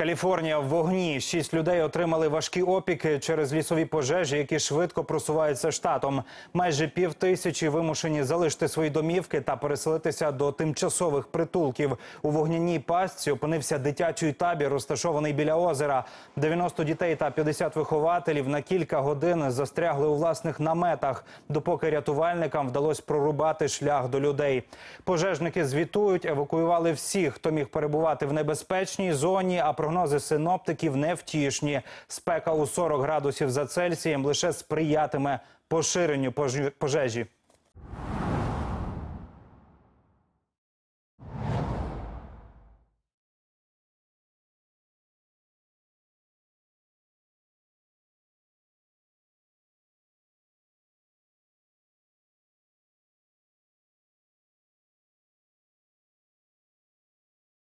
Каліфорнія в вогні. Шість людей отримали важкі опіки через лісові пожежі, які швидко просуваються штатом. Майже пів тисячі вимушені залишити свої домівки та переселитися до тимчасових притулків. У вогняній пастці опинився дитячий табір, розташований біля озера. 90 дітей та 50 вихователів на кілька годин застрягли у власних наметах, допоки рятувальникам вдалося прорубати шлях до людей. Пожежники звітують, евакуювали всіх, хто міг перебувати в небезпечній зоні. А прогнози синоптиків невтішні. Спека у 40 градусів за Цельсієм лише сприятиме поширенню пожежі.